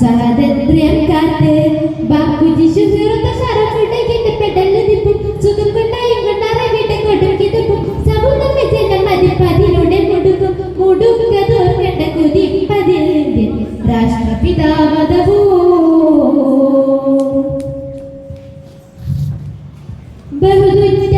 സ്വാതന്ത്ര്യം കാത്ത്. ബാപ്പുജി ശുചിറുത്ത ശരഫുടകിന്റെ പെടലുതിപ്പും സുഖം കൊണ്ടായും കൊണ്ടറിവിടെ കൊടുക്കിതുപ്പും സമൂഹം വിജയം മതിപ്പതിലൂടെ മുടുക്കും മുടുക്കതോർക്കണ്ട കുതിപ്പതിൽ രാഷ്ട്രപിതാവതവോ. ബഹുദുറ്റാകാരം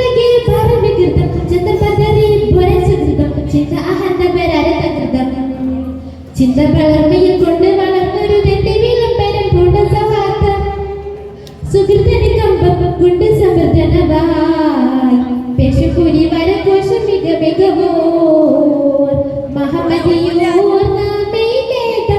ചിന്ത വളർമയിൽ കൊണ്ട് വളർന്നൊരു തെണ്ടി വിളംബരം പൂണ്ട സൗഹാർദ്ദം. സുഹൃത്തിന് കമ്പം കൊണ്ട് സമൃദ്ധനവായി പേശുപുരി വരകോശം മിക മികവോ മഹമ്മദിയോർ നാമേലേത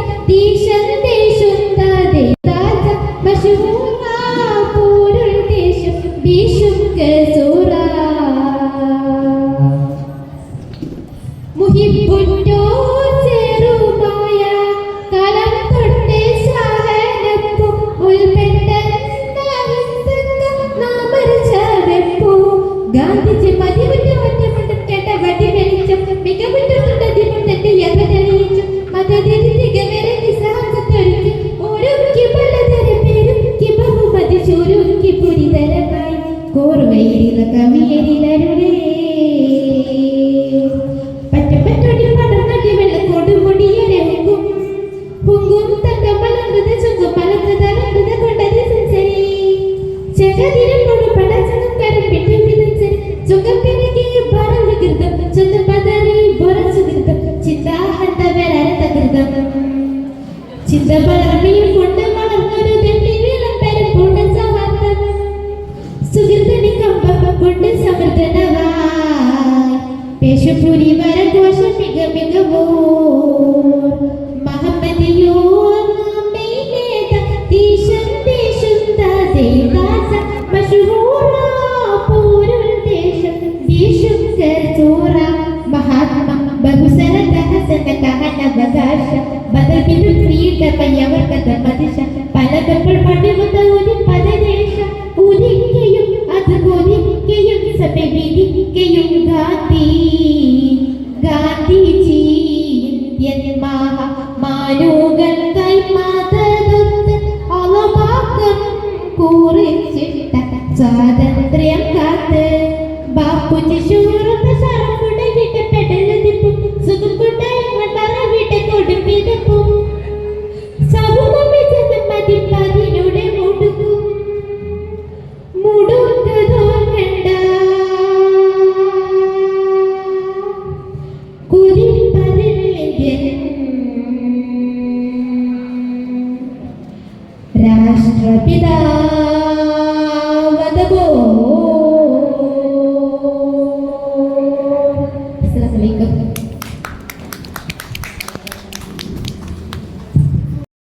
ഗാന്ധിജി മതിവുറ്റ ഒറ്റപ്പെട്ട കേട്ട വടി വെളിച്ചം മികവുറ്റ ദിമുണ്ടെന്റെ യത്ര തെളിയിച്ചു മതതിരിക വിരകി സാഹസത്തൊരുക്കി ഓരോക്കി പലതര പേരുക്കി ബഹുമതി ചുരുക്കി പുരിതരമായി. കോർവയില കവിയരിലരുടേ പറ്റപ്പറ്റൊടി പടർന്നടി വെള്ള കൊടുമുടിയൊരെങ്കും പൊങ്കും തങ്ക മലർന്നത് ചുങ്കും അലർന്നത് കൊണ്ടത് സെൻസരി ചെകതിരം തകൃതം ചിന്ത വളർമയും കൊണ്ട് വളർന്നൊരു തെണ്ടി വിളംബരം പൂണ്ട സൗഹാർദ്ദം. സുഹൃത്തനി കമ്പം കൊണ്ട് സമൃദ്ധനവായി പേശുപുരി വരഘോഷം മിക മികവോ മഹമ്മദിയോ നാമേലേത തീശം ദേശം ബിന്ദു ക്രീഡ പയ്യവർക്കത മദിശ പലതപ്പോൾ പണിമുത്ത ഒരു പദദേശ ഉദിക്കയും അത് കൊതിക്കയും സമവിധിക്കയും ഗാന്ധി ഗാന്ധിജി ഇന്ത്യൻ മഹാ മാനുകൾക്കായി മാതതൊത്ത് അളവാക്കം കുറിച്ചിട്ട സ്വാതന്ത്ര്യം happy.